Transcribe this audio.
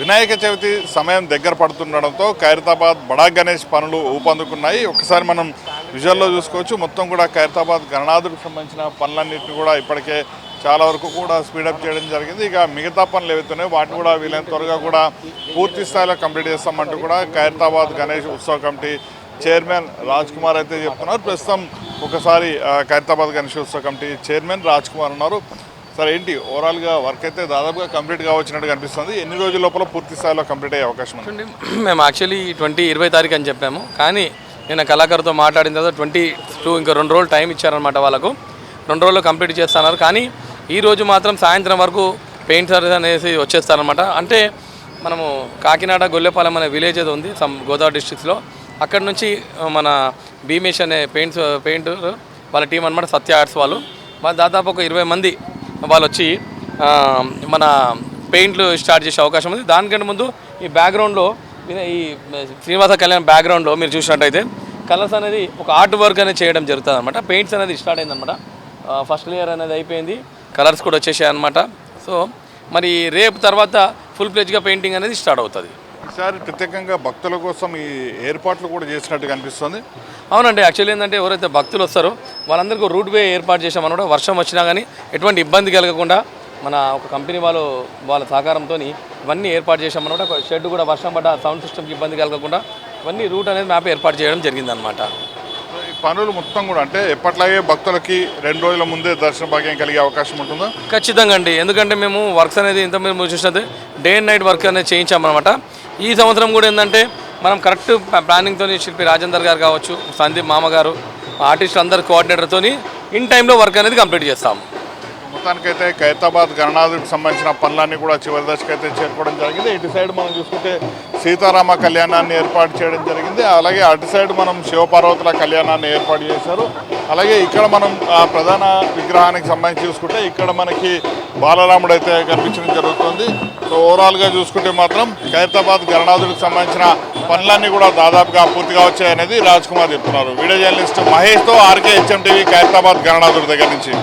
వినాయక చవితి సమయం దగ్గర పడుతుండడంతో ఖైరతాబాద్ బడా గణేష్ పనులు ఊపందుకున్నాయి. ఒకసారి మనం విజువల్లో చూసుకోవచ్చు. మొత్తం కూడా ఖైరతాబాద్ గణనాథుడికి సంబంధించిన పనులన్నింటినీ కూడా ఇప్పటికే చాలా వరకు కూడా స్పీడప్ చేయడం జరిగింది. ఇక మిగతా పనులు ఏవైతున్నాయో వాటిని కూడా వీలైన త్వరగా కూడా పూర్తి స్థాయిలో కంప్లీట్ చేస్తామంటూ కూడా ఖైరతాబాద్ గణేష్ ఉత్సవ కమిటీ చైర్మన్ రాజ్ కుమార్ అయితే చెప్తున్నారు. ప్రస్తుతం ఒకసారి ఖైరతాబాద్ గణేష్ ఉత్సవ కమిటీ చైర్మన్ రాజ్ కుమార్ ఉన్నారు. సరే ఏంటి? ఓవరాల్గా వర్క్ అయితే దాదాపుగా కంప్లీట్ కావచ్చినట్టు అనిపిస్తుంది ఎన్ని రోజుల లోపల పూర్తి స్థాయిలో కంప్లీట్ అయ్యే అవకాశం ఉంది? మేము యాక్చువల్లీ ట్వంటీ ఇరవై తారీఖు అని చెప్పాము. కానీ నేను కళాకారుతో మాట్లాడిన తర్వాత ట్వంటీ టూ ఇంకా రెండు రోజులు టైం ఇచ్చారనమాట వాళ్ళకు. రెండు రోజులు కంప్లీట్ చేస్తున్నారు. కానీ ఈ రోజు మాత్రం సాయంత్రం వరకు పెయింట్ అనేసి వచ్చేస్తారనమాట అంటే మనము కాకినాడ గొల్లెపాలెం అనే విలేజ్ ఏదో ఉంది సమ్ గోదావరి డిస్టిక్స్లో అక్కడ నుంచి మన భీమేష్ అనే పెయింట్స్ పెయింటర్ వాళ్ళ టీం అనమాట సత్య ఆర్ట్స్ వాళ్ళు. వాళ్ళు దాదాపు ఒక ఇరవై మంది వాళ్ళు వచ్చి మన పెయింట్లు స్టార్ట్ చేసే అవకాశం ఉంది. దానికంటే ముందు ఈ బ్యాక్గ్రౌండ్లో ఈ శ్రీనివాస కళ్యాణ్ బ్యాక్గ్రౌండ్లో మీరు చూసినట్టయితే కలర్స్ అనేది ఒక ఆర్ట్ వర్క్ అనేది చేయడం జరుగుతుంది అనమాట పెయింట్స్ అనేది స్టార్ట్ అయిందనమాట ఫస్ట్ లేయర్ అనేది అయిపోయింది. కలర్స్ కూడా వచ్చేసాయి అనమాట సో మరి రేపు తర్వాత ఫుల్ ప్లేజ్గా పెయింటింగ్ అనేది స్టార్ట్ అవుతుంది. ఈసారి ప్రత్యేకంగా భక్తుల కోసం ఈ ఏర్పాట్లు కూడా చేసినట్టు కనిపిస్తుంది. అవునండి యాక్చువల్లీ ఏంటంటే ఎవరైతే భక్తులు వస్తారో వాళ్ళందరికీ రూట్ వే ఏర్పాటు చేసామన్నమాట వర్షం వచ్చినా కానీ ఎటువంటి ఇబ్బంది కలగకుండా మన ఒక కంపెనీ వాళ్ళు వాళ్ళ సహకారంతో ఇవన్నీ ఏర్పాటు చేసామన్నమాట ఒక షెడ్ కూడా వర్షం పడ్డ సౌండ్ సిస్టమ్కి ఇబ్బంది కలగకుండా ఇవన్నీ రూట్ అనేది మ్యాప్ ఏర్పాటు చేయడం జరిగిందనమాట ఈ పనులు మొత్తం కూడా అంటే ఎప్పట్లాగే భక్తులకి రెండు రోజుల ముందే దర్శన భాగ్యం కలిగే అవకాశం ఉంటుందా? ఖచ్చితంగా అండి. ఎందుకంటే మేము వర్క్స్ అనేది ఇంత మేము చూసినట్టు డే అండ్ నైట్ వర్క్ అనేది చేయించామన్నమాట. ఈ సంవత్సరం కూడా ఏంటంటే మనం కరెక్ట్ ప్లానింగ్తో శిల్పి రాజేందర్ గారు కావచ్చు సందీప్ మామ గారు ఆర్టిస్ట్ అందరు కోఆర్డినేటర్తో ఇన్ టైంలో వర్క్ అనేది కంప్లీట్ చేస్తాము. మొత్తానికైతే ఖైరతాబాద్ గణనాథుడికి సంబంధించిన పనులన్నీ కూడా చివరి దశకు అయితే చేరుకోవడం జరిగింది. ఇటు సైడ్ మనం చూసుకుంటే సీతారామ కళ్యాణాన్ని ఏర్పాటు చేయడం జరిగింది. అలాగే అటు సైడ్ మనం శివపార్వతుల కళ్యాణాన్ని ఏర్పాటు చేశారు. అలాగే ఇక్కడ మనం ఆ ప్రధాన విగ్రహానికి సంబంధించి చూసుకుంటే ఇక్కడ మనకి బాలరాముడు అయితే కనిపించడం జరుగుతుంది. సో ఓవరాల్గా చూసుకుంటే మాత్రం ఖైరతాబాద్ గణనాథుడికి సంబంధించిన పనులన్నీ కూడా దాదాపుగా పూర్తిగా వచ్చాయనేది రాజ్ కుమార్ చెప్తున్నారు. వీడియో జర్నలిస్ట్ మహేష్తో ఆర్కే హెచ్ఎం టీవీ ఖైరతాబాద్ గణనాథుడి దగ్గర నుంచి.